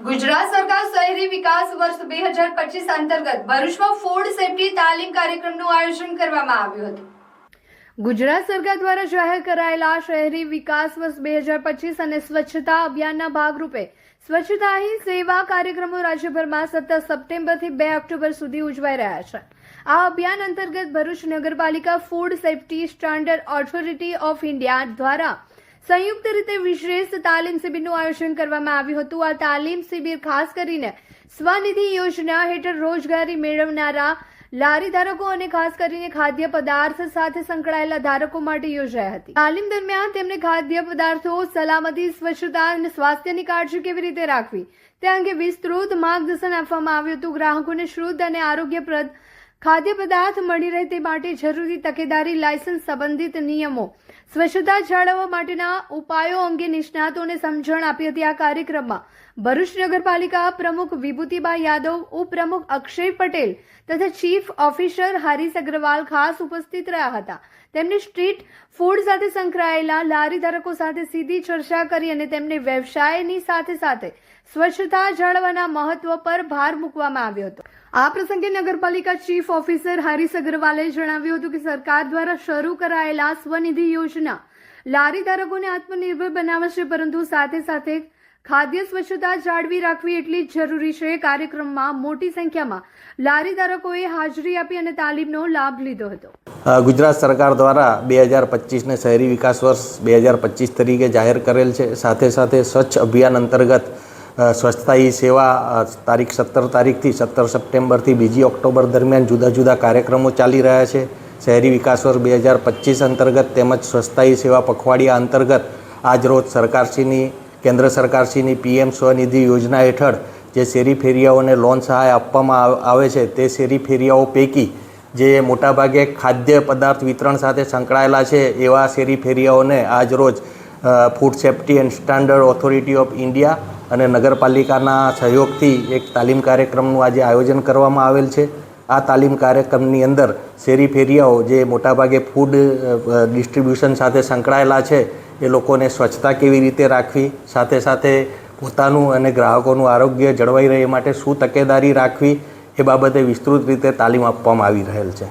ગુજરાત સરકાર શહેરી વિકાસ વર્ષ બે હજાર પચીસ અંતર્ગત ભરૂચમાં ફૂડ સેફ્ટી તાલીમ કાર્યક્રમનું આયોજન કરવામાં આવ્યું હતું. ગુજરાત સરકાર દ્વારા જાહેર કરાયેલા શહેરી વિકાસ વર્ષ બે હજાર પચીસ અને સ્વચ્છતા અભિયાનના ભાગરૂપે સ્વચ્છતા હી સેવા કાર્યક્રમો રાજ્યભરમાં સત્તર સપ્ટેમ્બરથી બે ઓક્ટોબર સુધી ઉજવાઈ રહ્યા છે. આ અભિયાન અંતર્ગત ભરૂચ નગરપાલિકા food safety standard authority of India દ્વારા સંયુક્ત રીતે વિશેષ તાલીમ શિબિરનું આયોજન કરવામાં આવ્યું હતું. આ તાલીમ શિબિર ખાસ કરીને સ્વનિધિ યોજના હેઠળ રોજગારી મેળવનારા લારી ધારકો અને ખાસ કરીને ખાદ્ય પદાર્થ સાથે સંકળાયેલા ધારકો માટે યોજાઈ હતી. તાલીમ દરમિયાન તેમણે ખાદ્ય પદાર્થો, સલામતી, સ્વચ્છતા અને સ્વાસ્થ્યની કાળજી કેવી રીતે રાખવી તે અંગે વિસ્તૃત માર્ગદર્શન આપવામાં આવ્યું હતું. ગ્રાહકોને શુદ્ધ અને આરોગ્યપ્રદ ખાદ્ય પદાર્થ મળી રહે તે માટે જરૂરી તકેદારી, લાયસન્સ સંબંધિત નિયમો સ્વચ્છતા જાળવવા માટેના ઉપાયો અંગે નિષ્ણાતોને સમજણ આપી હતી આ કાર્યક્રમમાં. ભરૂચ નગરપાલિકા પ્રમુખ વિભૂતિબા યાદવ, ઉપપ્રમુખ અક્ષય પટેલ તથા ચીફ ઓફિસર હરીશ અગ્રવાલ ખાસ ઉપસ્થિત રહ્યા હતા. તેમણે સ્ટ્રીટ ફૂડ સાથે સંકળાયેલા લારી ધારકો સાથે સીધી ચર્ચા કરી અને તેમને વ્યવસાયની સાથે સાથે સ્વચ્છતા જાળવવાના મહત્વ પર ભાર મૂકવામાં આવ્યો હતો. આ પ્રસંગે નગરપાલિકા ચીફ ઓફિસર હરીશ અગ્રવાલે જણાવ્યું હતું કે સરકાર દ્વારા શરૂ કરાયેલા સ્વનિધિ યોજના લારી ધારકોને આત્મનિર્ભર બનાવશે પરંતુ સાથે સાથે ખાદ્ય સ્વચ્છતા જાળવી રાખવી એટલી જ જરૂરી છે. કાર્યક્રમમાં મોટી સંખ્યામાં લારી ધારકોએ હાજરી આપી અને તાલીમનો લાભ લીધો હતો. ગુજરાત સરકાર દ્વારા બે હજાર પચીસને શહેરી વિકાસ વર્ષ બે હજાર પચીસ તરીકે જાહેર કરેલ છે. સાથે સાથે સ્વચ્છ અભિયાન અંતર્ગત સ્વચ્છતા હી સેવા તારીખ સત્તર તારીખથી સત્તર સપ્ટેમ્બરથી બીજી ઓક્ટોબર દરમિયાન જુદા જુદા કાર્યક્રમો ચાલી રહ્યા છે. શહેરી વિકાસ વર્ષ બે હજાર પચીસ અંતર્ગત તેમજ સ્વસ્થાયી સેવા પખવાડિયા અંતર્ગત આજરોજ સરકારશ્રીની, કેન્દ્ર સરકારશ્રીની પીએમ સ્વનિધિ યોજના હેઠળ જે શેરી ફેરિયાઓને લોન સહાય આપવામાં આવ- છે તે શેરી ફેરિયાઓ પૈકી જે મોટાભાગે ખાદ્ય પદાર્થ વિતરણ સાથે સંકળાયેલા છે એવા શેરી ફેરિયાઓને આજરોજ food safety and standard authority of India અને નગરપાલિકાના સહયોગથી એક તાલીમ કાર્યક્રમનું આજે આયોજન કરવામાં આવેલ છે. આ તાલીમ કાર્યક્રમની અંદર શેરી ફેરિયાઓ જે મોટાભાગે ફૂડ ડિસ્ટ્રીબ્યુશન સાથે સંકળાયેલા છે, એ લોકોને સ્વચ્છતા કેવી રીતે રાખવી, સાથે સાથે પોતાનું અને ગ્રાહકોનું આરોગ્ય જળવાઈ રહે એ માટે શું તકેદારી રાખવી, એ બાબતે વિસ્તૃત રીતે તાલીમ આપવામાં આવી રહેલ છે.